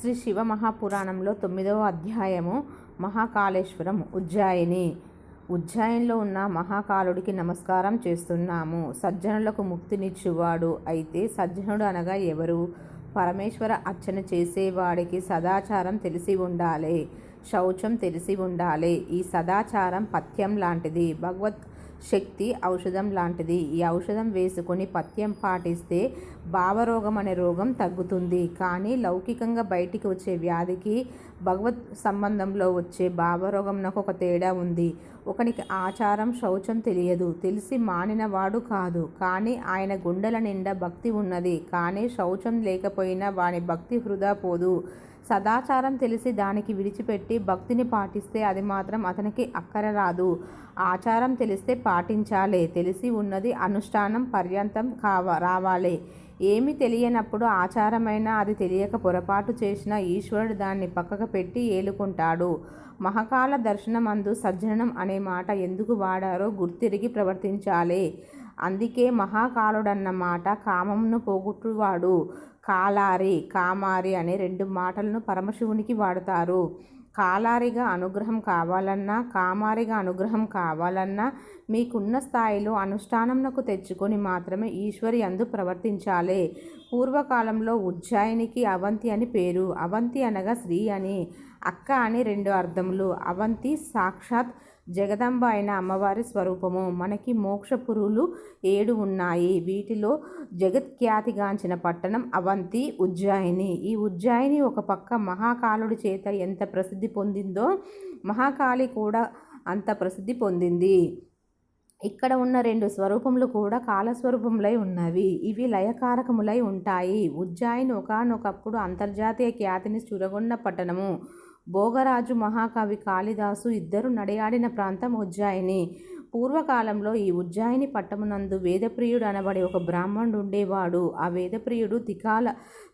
శ్రీ శివ మహాపురాణంలో తొమ్మిదవ అధ్యాయము మహాకాళేశ్వరం ఉజ్జాయిని. ఉజ్జాయిన్లో ఉన్న మహాకాలుడికి నమస్కారం చేస్తున్నాము. సజ్జనులకు ముక్తినిచ్చువాడు అయితే సజ్జనుడు అనగా ఎవరు? పరమేశ్వర అర్చన చేసేవాడికి సదాచారం తెలిసి ఉండాలి శౌచం తెలిసి ఉండాలి. ఈ సదాచారం పథ్యం లాంటిది. భగవత్ శక్తి ఔషధం లాంటిది. ఈ ఔషధం వేసుకొని పథ్యం పాటిస్తే భావరోగం అనే రోగం తగ్గుతుంది. కానీ లౌకికంగా బయటికి వచ్చే వ్యాధికి భగవత్ సంబంధంలో వచ్చే భావరోగంనకు ఒక తేడా ఉంది. ఒకనికి ఆచారం శౌచం తెలియదు. తెలిసి మానినవాడు కాదు. కానీ ఆయన గుండెల నిండా భక్తి ఉన్నది. కానీ శౌచం లేకపోయినా వాని భక్తి వృధా పోదు. సదాచారం తెలిసి దానికి విడిచిపెట్టి భక్తిని పాటిస్తే అది మాత్రం అతనికి అక్కర రాదు. ఆచారం తెలిస్తే పాటించాలి. తెలిసి ఉన్నది అనుష్ఠానం పర్యంతం కావ రావాలి. ఏమి తెలియనప్పుడు ఆచారమైనా అది తెలియక పొరపాటు చేసిన ఈశ్వరుడు దాన్ని పక్కకు పెట్టి ఏలుకుంటాడు. మహాకాల దర్శనమందు సజ్జనం అనే మాట ఎందుకు వాడారో గుర్తిరిగి ప్రవర్తించాలి. అందుకే మహాకాలుడన్న మాట కామంను పోగొట్టువాడు. కాలారి కామారి అనే రెండు మాటలను పరమశివునికి వాడతారు. కాలారిగా అనుగ్రహం కావాలన్నా కామారిగా అనుగ్రహం కావాలన్నా మీకున్న స్థాయిలో అనుష్ఠానంకు తెచ్చుకొని మాత్రమే ఈశ్వరి అందు ప్రవర్తించాలి. పూర్వకాలంలో ఉజ్జాయినికి అవంతి అని పేరు అవంతి అనగా స్త్రీ అని అక్క అని రెండు అర్థములు అవంతి సాక్షాత్ జగదంబ అయిన అమ్మవారి స్వరూపము. మనకి మోక్షపురులు ఏడు ఉన్నాయి. వీటిలో జగత్ఖ్యాతిగాంచిన పట్టణం అవంతి ఉజ్జాయిని. ఈ ఉజ్జాయిని ఒక పక్క మహాకాలుడి చేత ఎంత ప్రసిద్ధి పొందిందో మహాకాళి కూడా అంత ప్రసిద్ధి పొందింది. ఇక్కడ ఉన్న రెండు స్వరూపములు కూడా కాలస్వరూపములై ఉన్నవి. ఇవి లయకారకములై ఉంటాయి. ఉజ్జాయిని ఒకనొకప్పుడు అంతర్జాతీయ ఖ్యాతిని చురగొన్న పట్టణము. భోగరాజు మహాకవి కాళిదాసు ఇద్దరు నడయాడిన ప్రాంతం ఉజ్జాయిని. పూర్వకాలంలో ఈ ఉజ్జాయిని పట్టమునందు వేదప్రియుడు అనబడే ఒక బ్రాహ్మణుడు ఉండేవాడు. ఆ వేదప్రియుడు త్రికాల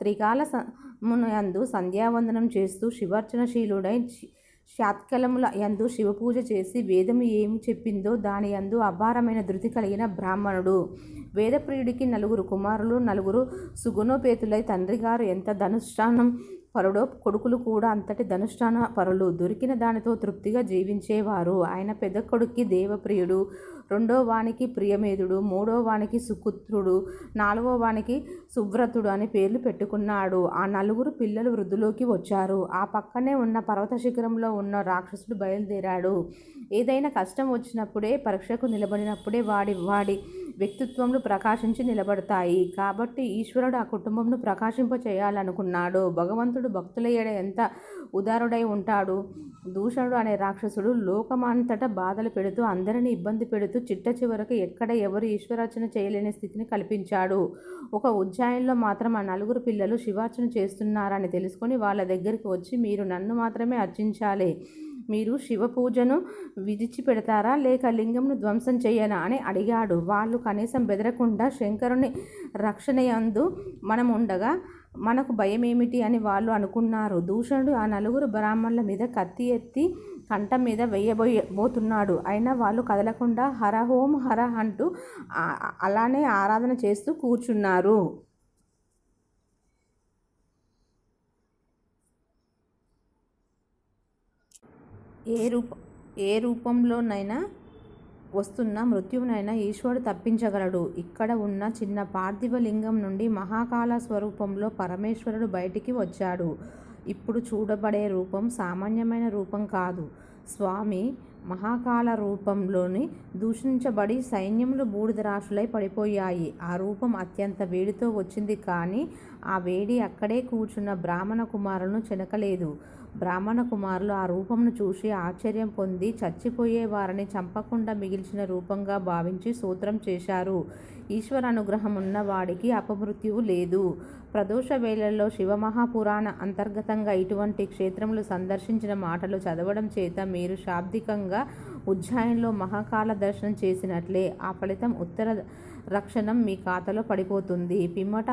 త్రికాల సమునందు సంధ్యావందనం చేస్తూ శివర్చనశీలుడై శాత్కలముల యందు శివపూజ చేసి వేదము ఏమి చెప్పిందో దాని యందు అపారమైన ధృతి కలిగిన బ్రాహ్మణుడు. వేదప్రియుడికి నలుగురు కుమారులు నలుగురు సుగుణోపేతులై తండ్రిగారు. ఎంత ధనుష్ఠానం పరుడో కొడుకులు కూడా అంతటి ధనుష్ఠాన పరులు. దొరికిన దానితో తృప్తిగా జీవించేవారు. ఆయన పెద్ద కొడుక్కి దేవప్రియుడు రెండో వానికి ప్రియమేధుడు మూడో వానికి సుకుత్రుడు నాలుగో వానికి సువ్రతుడు అని పేర్లు పెట్టుకున్నాడు. ఆ నలుగురు పిల్లలు వృద్ధులోకి వచ్చారు. ఆ పక్కనే ఉన్న పర్వత శిఖరంలో ఉన్న రాక్షసుడు బయలుదేరాడు. ఏదైనా కష్టం వచ్చినప్పుడే పరీక్షకు నిలబడినప్పుడే వాడి వాడి వ్యక్తిత్వంలో ప్రకాశించి నిలబడతాయి. కాబట్టి ఈశ్వరుడు ఆ కుటుంబంను ప్రకాశింప చేయాలనుకున్నాడు. భగవంతుడు భక్తుల ఏడ ఎంత ఉదారుడై ఉంటాడు? దూషణుడు అనే రాక్షసుడు లోకమంతటా బాధలు పెడుతూ అందరినీ ఇబ్బంది పెడుతూ చిట్ట చివరకు ఎక్కడ ఎవరు ఈశ్వరార్చన చేయలేని స్థితిని కల్పించాడు. ఒక ఉజ్జాయంలో మాత్రం ఆ నలుగురు పిల్లలు శివార్చన చేస్తున్నారని తెలుసుకొని వాళ్ళ దగ్గరికి వచ్చి మీరు నన్ను మాత్రమే అర్చించాలి. మీరు శివ పూజను విడిచిపెడతారా? లేక లింగంను ధ్వంసం చేయనా? అని అడిగాడు. వాళ్ళు కనీసం బెదరకుండా శంకరుని రక్షణయందు మనం ఉండగా మనకు భయం ఏమిటి అని వాళ్ళు అనుకున్నారు. దూషణుడు ఆ నలుగురు బ్రాహ్మణుల మీద కత్తి ఎత్తి కంఠం మీద వేయబోయబోతున్నాడు అయినా వాళ్ళు కదలకుండా హర హోం హర అంటూ అలానే ఆరాధన చేస్తూ కూర్చున్నారు. ఏ రూప ఏ రూపంలోనైనా వస్తున్న మృత్యువునైనా ఈశ్వరుడు తప్పించగలడు. ఇక్కడ ఉన్న చిన్న పార్థివ లింగం నుండి మహాకాల స్వరూపంలో పరమేశ్వరుడు బయటికి వచ్చాడు. ఇప్పుడు చూడబడే రూపం సామాన్యమైన రూపం కాదు. స్వామి మహాకాల రూపంలోని దూషించబడి సైన్యములు బూడిద రాశులై పడిపోయాయి. ఆ రూపం అత్యంత వేడితో వచ్చింది కానీ ఆ వేడి అక్కడే కూర్చున్న బ్రాహ్మణ కుమారులను చెనకలేదు. బ్రాహ్మణ కుమారులు ఆ రూపంను చూసి ఆశ్చర్యం పొంది చచ్చిపోయే వారిని చంపకుండా మిగిల్చిన రూపంగా భావించి సూత్రం చేశారు. ఈశ్వర అనుగ్రహం ఉన్న వాడికి అపమృత్యువు లేదు. ప్రదోష వేళల్లో శివమహాపురాణ అంతర్గతంగా ఇటువంటి క్షేత్రములు సందర్శించిన మాటలు చదవడం చేత మీరు శాబ్దికంగా ఉజ్జాయంలో మహాకాల దర్శనం చేసినట్లే ఆ ఫలితం ఉత్తర రక్షణం మీ ఖాతాలో పడిపోతుంది. పిమ్మట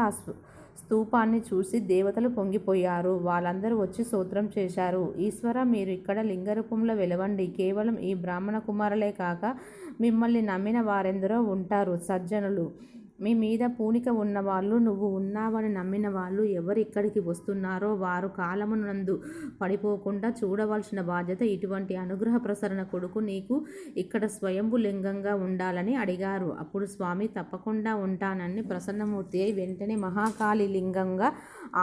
స్తూపాన్ని చూసి దేవతలు పొంగిపోయారు. వాళ్ళందరూ వచ్చి సూత్రం చేశారు. ఈశ్వర మీరు ఇక్కడ లింగ రూపంలో వెలవండి. కేవలం ఈ బ్రాహ్మణ కుమారులే కాక మిమ్మల్ని నమ్మిన వారెందరో ఉంటారు సజ్జనులు. మీ మీద పూనిక ఉన్నవాళ్ళు నువ్వు ఉన్నావని నమ్మిన వాళ్ళు ఎవరు ఇక్కడికి వస్తున్నారో వారు కాలమునందు పడిపోకుండా చూడవలసిన బాధ్యత ఇటువంటి అనుగ్రహ ప్రసరణ కొడుకు నీకు ఇక్కడ స్వయంభు లింగంగా ఉండాలని అడిగారు. అప్పుడు స్వామి తప్పకుండా ఉంటానని ప్రసన్నమూర్తి అయి వెంటనే మహాకాళి లింగంగా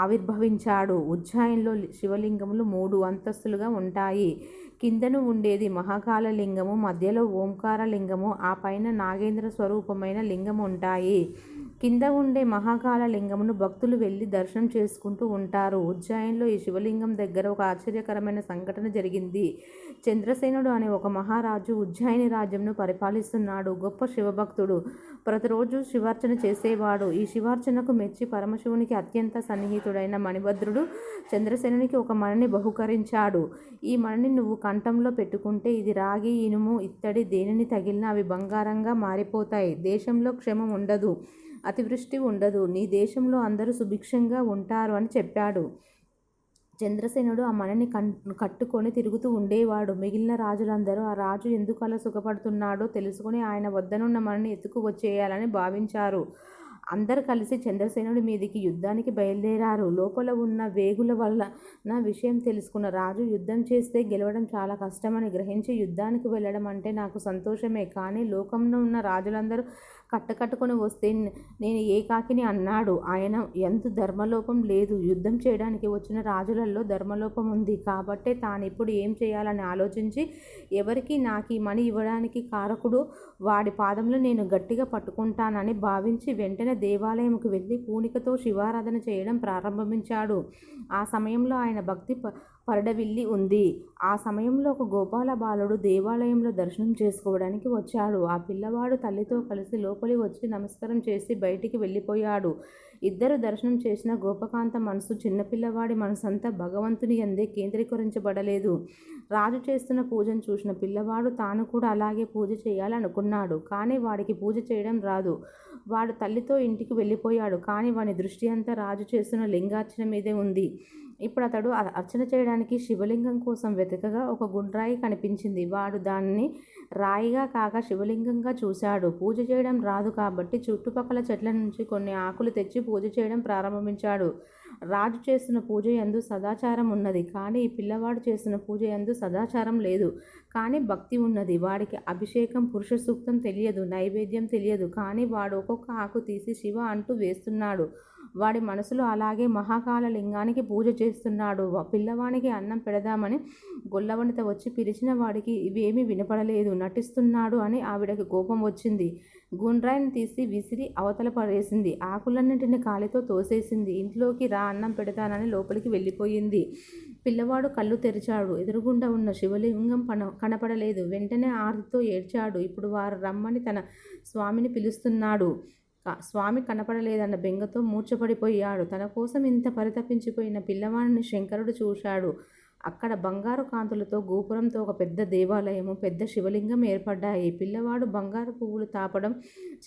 ఆవిర్భవించాడు. ఉజ్జాయిన్లో శివలింగములు మూడు అంతస్తులుగా ఉంటాయి. కిందను ఉండేది మహాకాల లింగము మధ్యలో ఓంకార లింగము ఆ పైన నాగేంద్ర స్వరూపమైన లింగం ఉంటాయి కింద ఉండే మహాకాళ లింగమును భక్తులు వెళ్ళి దర్శనం చేసుకుంటూ ఉంటారు. ఉజ్జాయిన్లో ఈ శివలింగం దగ్గర ఒక ఆశ్చర్యకరమైన సంఘటన జరిగింది. చంద్రసేనుడు అనే ఒక మహారాజు ఉజ్జాయిని రాజ్యంను పరిపాలిస్తున్నాడు. గొప్ప శివభక్తుడు. ప్రతిరోజు శివార్చన చేసేవాడు. ఈ శివార్చనకు మెచ్చి పరమశివునికి అత్యంత సన్నిహితుడైన మణిభద్రుడు చంద్రసేనునికి ఒక మణిని బహుకరించాడు. ఈ మణిని నువ్వు కంఠంలో పెట్టుకుంటే ఇది రాగి ఇనుము ఇత్తడి దేనిని తగిలినా అవి బంగారంగా మారిపోతాయి. దేశంలో క్షమం ఉండదు. అతివృష్టి ఉండదు. నీ దేశంలో అందరూ సుభిక్షంగా ఉంటారు అని చెప్పాడు. చంద్రసేనుడు ఆ మనని కన్ కట్టుకొని తిరుగుతూ ఉండేవాడు. మిగిలిన రాజులందరూ ఆ రాజు ఎందుకు అలా సుఖపడుతున్నాడో తెలుసుకుని ఆయన వద్దనున్న మనని ఎత్తుకు వచ్చేయాలని భావించారు. అందరు కలిసి చంద్రసేనుడి మీదికి యుద్ధానికి బయలుదేరారు. లోపల ఉన్న వేగుల వల్ల నా విషయం తెలుసుకున్న రాజు యుద్ధం చేస్తే గెలవడం చాలా కష్టమని గ్రహించి యుద్ధానికి వెళ్ళడం అంటే నాకు సంతోషమే. కానీ లోకంలో ఉన్న రాజులందరూ కట్టకట్టుకొని వస్తే నేను ఏకాకిని అన్నాడు. ఆయన ఎంత ధర్మలోపం లేదు. యుద్ధం చేయడానికి వచ్చిన రాజులలో ధర్మలోపం ఉంది. కాబట్టే తాను ఇప్పుడు ఏం చేయాలని ఆలోచించి ఎవరికి నాకు ఈ మణి ఇవ్వడానికి కారకుడు వాడి పాదంలో నేను గట్టిగా పట్టుకుంటానని భావించి వెంటనే దేవాలయంకు వెళ్ళి పూనికతో శివారాధన చేయడం ప్రారంభించాడు. ఆ సమయంలో ఆయన భక్తి పరడవిల్లి ఉంది. ఆ సమయంలో ఒక గోపాల బాలుడు దేవాలయంలో దర్శనం చేసుకోవడానికి వచ్చాడు. ఆ పిల్లవాడు తల్లితో కలిసి లోపలి వచ్చి నమస్కారం చేసి బయటికి వెళ్ళిపోయాడు. ఇద్దరు దర్శనం చేసిన గోపకాంత మనసు చిన్నపిల్లవాడి మనసంతా భగవంతుని అందే కేంద్రీకరించబడలేదు. రాజు చేస్తున్న పూజను చూసిన పిల్లవాడు తాను కూడా అలాగే పూజ చేయాలనుకున్నాడు. కానీ వాడికి పూజ చేయడం రాదు. వాడు తల్లితో ఇంటికి వెళ్ళిపోయాడు. కానీ వాని దృష్టి అంతా రాజు చేస్తున్న లింగార్చన మీదే ఉంది. ఇప్పుడు అతడు అర్చన చేయడానికి శివలింగం కోసం వెతకగా ఒక గుండ్రాయి కనిపించింది. వాడు దాన్ని రాయిగా కాక శివలింగంగా చూశాడు. పూజ చేయడం రాదు కాబట్టి చుట్టుపక్కల చెట్ల నుంచి కొన్ని ఆకులు తెచ్చి పూజ చేయడం ప్రారంభించాడు. రాజు చేస్తున్న పూజ ఎందు సదాచారం ఉన్నది. కానీ ఈ పిల్లవాడు చేస్తున్న పూజ ఎందు సదాచారం లేదు. కానీ భక్తి ఉన్నది. వాడికి అభిషేకం పురుష సూక్తం తెలియదు. నైవేద్యం తెలియదు. కానీ వాడు ఒక్కొక్క ఆకు తీసి శివ అంటూ వేస్తున్నాడు. వాడి మనసులో అలాగే మహాకాల లింగానికి పూజ చేస్తున్నాడు. పిల్లవానికి అన్నం పెడదామని గొల్లవనిత వచ్చి పిలిచిన వాడికి ఇవేమీ వినపడలేదు. నటిస్తున్నాడు అని ఆవిడకి కోపం వచ్చింది. గుండ్రాయిని తీసి విసిరి అవతల పడేసింది. ఆకులన్నింటిని కాలితో తోసేసింది. ఇంట్లోకి రా అన్నం పెడతానని లోపలికి వెళ్ళిపోయింది. పిల్లవాడు కళ్ళు తెరిచాడు. ఎదురుగుండా ఉన్న శివలింగం పన కనపడలేదు. వెంటనే ఆర్తితో ఏడ్చాడు. ఇప్పుడు వారు రమ్మని తన స్వామిని పిలుస్తున్నాడు. స్వామి కనపడలేదన్న బెంగతో మూర్చపడిపోయాడు తన కోసం ఇంత పరితపించిపోయిన పిల్లవాడిని శంకరుడు చూశాడు. అక్కడ బంగారు కాంతులతో గోపురంతో ఒక పెద్ద దేవాలయము పెద్ద శివలింగం ఏర్పడ్డాయి. పిల్లవాడు బంగారు పువ్వులు తాపడం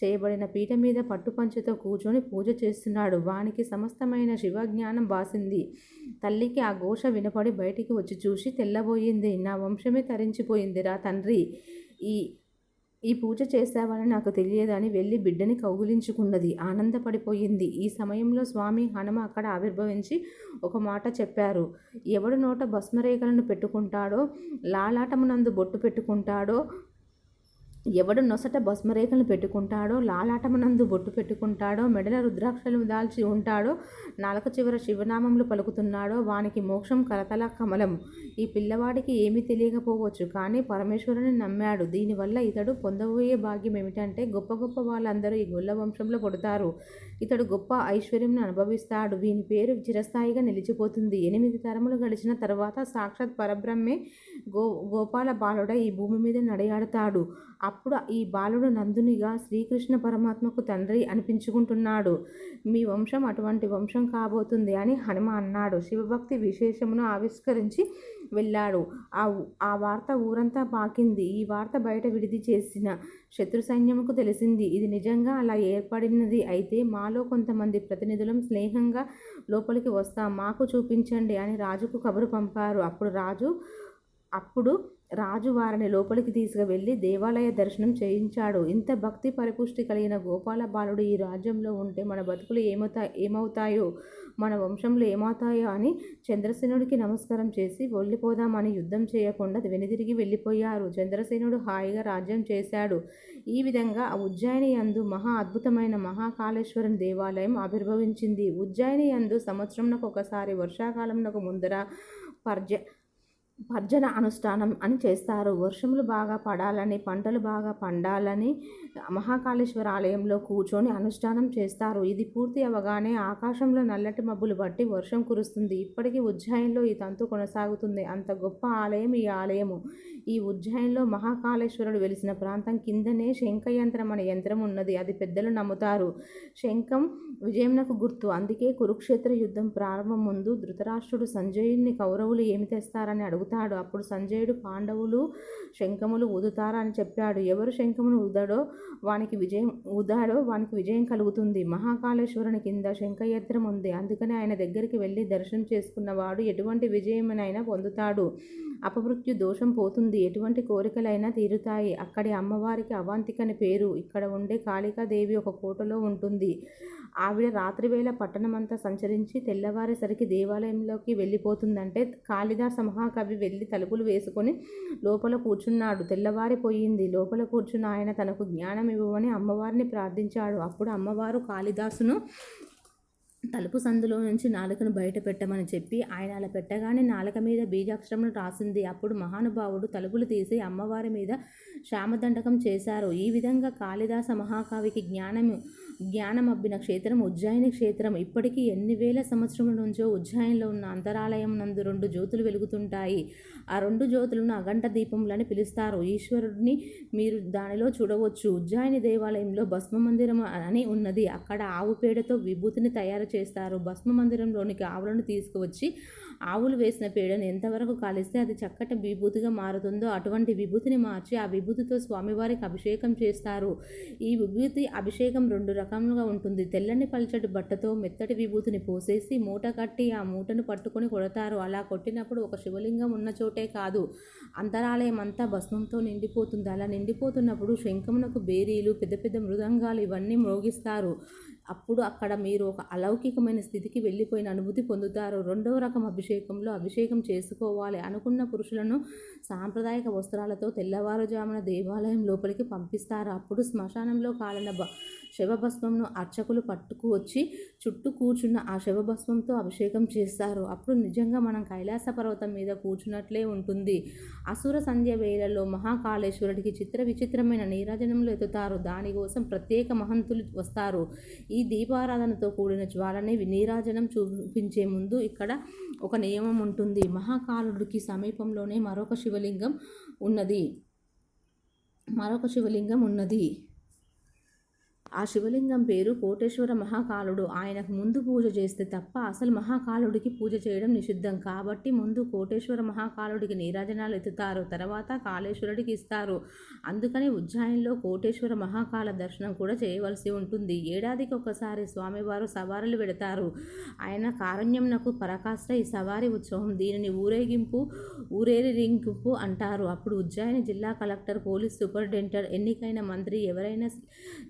చేయబడిన పీట మీద పట్టుపంచుతో కూర్చొని పూజ చేస్తున్నాడు. వానికి సమస్తమైన శివజ్ఞానం బాసింది తల్లికి ఆ ఘోష వినపడి బయటికి వచ్చి చూసి తెల్లబోయింది. నా వంశమే తరించిపోయిందిరా తండ్రి. ఈ ఈ పూజ చేశావని నాకు తెలియదని వెళ్ళి బిడ్డని కౌగులించుకున్నది. ఆనందపడిపోయింది. ఈ సమయంలో స్వామి హనుమ అక్కడ ఆవిర్భవించి ఒక మాట చెప్పారు. ఎవడు నోట భస్మరేఖలను పెట్టుకుంటాడో లాలాటమునందు బొట్టు పెట్టుకుంటాడో ఎవడు నొసట భస్మరేఖలు పెట్టుకుంటాడో లాలాటమనందు బొట్టు పెట్టుకుంటాడో మెడల రుద్రాక్షలు దాల్చి ఉంటాడో నాలుక చివర శివనామములు పలుకుతున్నాడో వానికి మోక్షం కరతల కమలం ఈ పిల్లవాడికి ఏమీ తెలియకపోవచ్చు కానీ పరమేశ్వరుని నమ్మాడు. దీనివల్ల ఇతడు పొందబోయే భాగ్యం ఏమిటంటే గొప్ప గొప్ప వాళ్ళందరూ ఈ గొల్ల వంశంలో పుడతారు. ఇతడు గొప్ప ఐశ్వర్యంను అనుభవిస్తాడు. వీని పేరు చిరస్థాయిగా నిలిచిపోతుంది. ఎనిమిది తరములు గడిచిన తర్వాత సాక్షాత్ పరబ్రహ్మే గో గోపాల బాలుడ ఈ భూమి మీద నడయాడతాడు. అప్పుడు ఈ బాలుడు నందునిగా శ్రీకృష్ణ పరమాత్మకు తండ్రి అనిపించుకుంటున్నాడు. మీ వంశం అటువంటి వంశం కాబోతుంది అని హనుమ అన్నాడు. శివభక్తి విశేషమును ఆవిష్కరించి వెళ్ళాడు. ఆ ఆ వార్త ఊరంతా పాకింది. ఈ వార్త బయట విడిది చేసిన శత్రు సైన్యముకు తెలిసింది. ఇది నిజంగా అలా ఏర్పడినది అయితే మాలో కొంతమంది ప్రతినిధులం స్నేహంగా లోపలికి వస్తాం. మాకు చూపించండి అని రాజుకు కబురు పంపారు. అప్పుడు రాజు అప్పుడు రాజు వారిని లోపలికి తీసుకువెళ్ళి దేవాలయ దర్శనం చేయించాడు. ఇంత భక్తి పరిపుష్టి కలిగిన గోపాల బాలుడు ఈ రాజ్యంలో ఉంటే మన బతుకులు ఏమవుతా ఏమవుతాయో మన వంశంలో ఏమవుతాయో అని చంద్రసేనుడికి నమస్కారం చేసి వెళ్ళిపోదామని యుద్ధం చేయకుండా వెనుదిరిగి వెళ్ళిపోయారు. చంద్రసేనుడు హాయిగా రాజ్యం చేశాడు. ఈ విధంగా ఉజ్జయిని యందు మహా అద్భుతమైన మహాకాళేశ్వరం దేవాలయం ఆవిర్భవించింది. ఉజ్జయిని యందు సంవత్సరంలో ఒకసారి వర్షాకాలంలో ముందర పర్జ భర్జన అనుష్ఠానం అని చేస్తారు. వర్షములు బాగా పడాలని పంటలు బాగా పండాలని మహాకాళేశ్వర ఆలయంలో కూర్చొని అనుష్ఠానం చేస్తారు. ఇది పూర్తి అవగానే ఆకాశంలో నల్లటి మబ్బులు బట్టి వర్షం కురుస్తుంది. ఇప్పటికీ ఉజ్జాయంలో ఈ తంతు కొనసాగుతుంది. అంత గొప్ప ఆలయం ఈ ఆలయము. ఈ ఉజ్జాయంలో మహాకాళేశ్వరుడు వెలిసిన ప్రాంతం కిందనే శంఖయంత్రం అనే యంత్రం ఉన్నది. అది పెద్దలు నమ్ముతారు. శంఖం విజయంనకు గుర్తు. అందుకే కురుక్షేత్ర యుద్ధం ప్రారంభం ముందు ధృతరాష్ట్రుడు సంజయుని కౌరవులు ఏమి తెస్తారని అడుగుతారు. అడుగుతాడు అప్పుడు సంజయుడు పాండవులు శంఖములు ఊదుతారా అని చెప్పాడు. ఎవరు శంఖమును ఊదడో వానికి విజయం ఊదాడో వానికి విజయం కలుగుతుంది. మహాకాళేశ్వరుని కింద శంఖయత్రం ఉంది. అందుకని ఆయన దగ్గరికి వెళ్ళి దర్శనం చేసుకున్నవాడు ఎటువంటి విజయమునైనా పొందుతాడు. అపమృత్యు దోషం పోతుంది. ఎటువంటి కోరికలైనా తీరుతాయి. అక్కడి అమ్మవారికి అవాంతికని పేరు. ఇక్కడ ఉండే కాళికాదేవి ఒక కోటలో ఉంటుంది. ఆవిడ రాత్రివేళ పట్టణమంతా సంచరించి తెల్లవారేసరికి దేవాలయంలోకి వెళ్ళిపోతుందంటే కాళిదాస మహాకవి వెళ్ళి తలుపులు వేసుకొని లోపల కూర్చున్నాడు. తెల్లవారిపోయింది. లోపల కూర్చున్న ఆయన తనకు జ్ఞానం ఇవ్వమని అమ్మవారిని ప్రార్థించాడు. అప్పుడు అమ్మవారు కాళిదాసును తలుపు సందులో నుంచి నాలుకను బయట పెట్టమని చెప్పి ఆయన అలా పెట్టగానే నాలుక మీద బీజాక్షరములు రాసింది. అప్పుడు మహానుభావుడు తలుపులు తీసి అమ్మవారి మీద శ్యామదండకం చేశారు. ఈ విధంగా కాళిదాస మహాకవికి జ్ఞానం అబ్బిన క్షేత్రం ఉజ్జాయిని క్షేత్రం. ఇప్పటికీ ఎన్ని వేల సంవత్సరముల నుంచో ఉజ్జయినిలో ఉన్న అంతరాలయం నందు రెండు జ్యోతులు వెలుగుతుంటాయి. ఆ రెండు జ్యోతులను అగంట దీపములని పిలుస్తారు. ఈశ్వరుడిని మీరు దానిలో చూడవచ్చు. ఉజ్జాయిని దేవాలయంలో భస్మ మందిరం అని ఉన్నది. అక్కడ ఆవు పేడతో విభూతిని తయారు చేస్తారు. భస్మ మందిరంలోనికి ఆవులను తీసుకువచ్చి ఆవులు వేసిన పేడను ఎంతవరకు కాలిస్తే అది చక్కటి విభూతిగా మారుతుందో అటువంటి విభూతిని మార్చి ఆ విభూతితో స్వామివారికి అభిషేకం చేస్తారు. ఈ విభూతి అభిషేకం రెండు రకములుగా ఉంటుంది. తెల్లని పల్చటి బట్టతో మెత్తటి విభూతిని పోసేసి మూట కట్టి ఆ మూటను పట్టుకొని కొడతారు. అలా కొట్టినప్పుడు ఒక శివలింగం ఉన్న చోటే కాదు. అంతరాలయం అంతా భస్మంతో నిండిపోతుంది. అలా నిండిపోతున్నప్పుడు శంఖమునకు బేరీలు పెద్ద పెద్ద మృదంగాలు ఇవన్నీ మ్రోగిస్తారు అప్పుడు అక్కడ మీరు ఒక అలౌకికమైన స్థితికి వెళ్ళిపోయిన అనుభూతి పొందుతారు. రెండవ రకం అభిషేకంలో అభిషేకం చేసుకోవాలి అనుకున్న పురుషులను సాంప్రదాయక వస్త్రాలతో తెల్లవారుజామున దేవాలయం లోపలికి పంపిస్తారు. అప్పుడు శ్మశానంలో కాలిన బ శవభస్మంను అర్చకులు పట్టుకు వచ్చి చుట్టూ కూర్చున్న ఆ శవభస్మంతో అభిషేకం చేస్తారు. అప్పుడు నిజంగా మనం కైలాస పర్వతం మీద కూర్చున్నట్లే ఉంటుంది. అసుర సంధ్య వేళల్లో మహాకాళేశ్వరుడికి చిత్ర విచిత్రమైన నీరాజనంలో ఎత్తుతారు. దానికోసం ప్రత్యేక మహంతులు వస్తారు. ఈ దీపారాధనతో కూడిన జ్వాలని నీరాజనం చూపించే ముందు ఇక్కడ ఒక నియమం ఉంటుంది. మహాకాలుడికి సమీపంలోనే మరొక శివలింగం ఉన్నది. మరొక శివలింగం ఉన్నది. ఆ శివలింగం పేరు కోటేశ్వర మహాకాలుడు. ఆయనకు ముందు పూజ చేస్తే తప్ప అసలు మహాకాలుడికి పూజ చేయడం నిషిద్ధం. కాబట్టి ముందు కోటేశ్వర మహాకాలుడికి నీరాజనాలు ఎత్తుతారు తర్వాత కాళేశ్వరుడికి ఇస్తారు. అందుకని ఉజ్జాయిన్లో కోటేశ్వర మహాకాల దర్శనం కూడా చేయవలసి ఉంటుంది. ఏడాదికి ఒకసారి స్వామివారు సవారీలు పెడతారు. ఆయన కారణ్యంనకు పరకాష్ట ఈ సవారి ఉత్సవం. దీనిని ఊరేగింపు ఊరేరి రింగింపు అంటారు. అప్పుడు ఉజ్జాయిని జిల్లా కలెక్టర్ పోలీస్ సూపరింటెండెంట్ ఎన్నికైన మంత్రి ఎవరైనా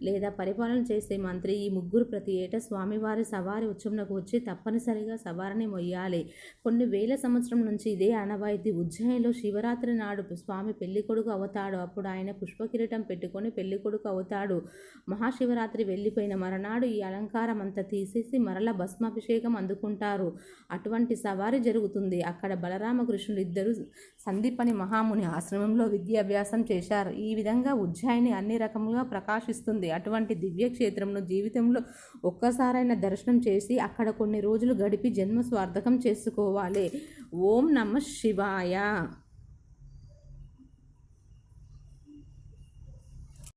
లేదా పరి పరిపాలన చేసే మంత్రి ఈ ముగ్గురు ప్రతి ఏటా స్వామివారి సవారి ఉత్సవంలోకి వచ్చి తప్పనిసరిగా సవారిని మొయ్యాలి. కొన్ని వేల సంవత్సరం నుంచి ఇదే ఆనవాయితీ. ఉజ్జయినిలో శివరాత్రి నాడు స్వామి పెళ్ళి కొడుకు అవుతాడు. అప్పుడు ఆయన పుష్పకిరీటం పెట్టుకొని పెళ్ళి కొడుకు అవుతాడు. మహాశివరాత్రి వెళ్ళిపోయిన మరనాడు ఈ అలంకారం అంతా తీసేసి మరల భస్మాభిషేకం అందుకుంటారు. అటువంటి సవారి జరుగుతుంది. అక్కడ బలరామకృష్ణులు ఇద్దరు సందీపని మహాముని ఆశ్రమంలో విద్యాభ్యాసం చేశారు. ఈ విధంగా ఉజ్జయిని అన్ని రకములుగా ప్రకాశిస్తుంది. అటువంటి దివ్యక్షేత్రంను జీవితంలో ఒక్కసారైనా దర్శనం చేసి అక్కడ కొన్ని రోజులు గడిపి జన్మ స్వార్థకం చేసుకోవాలి. ఓం నమ శివాయ.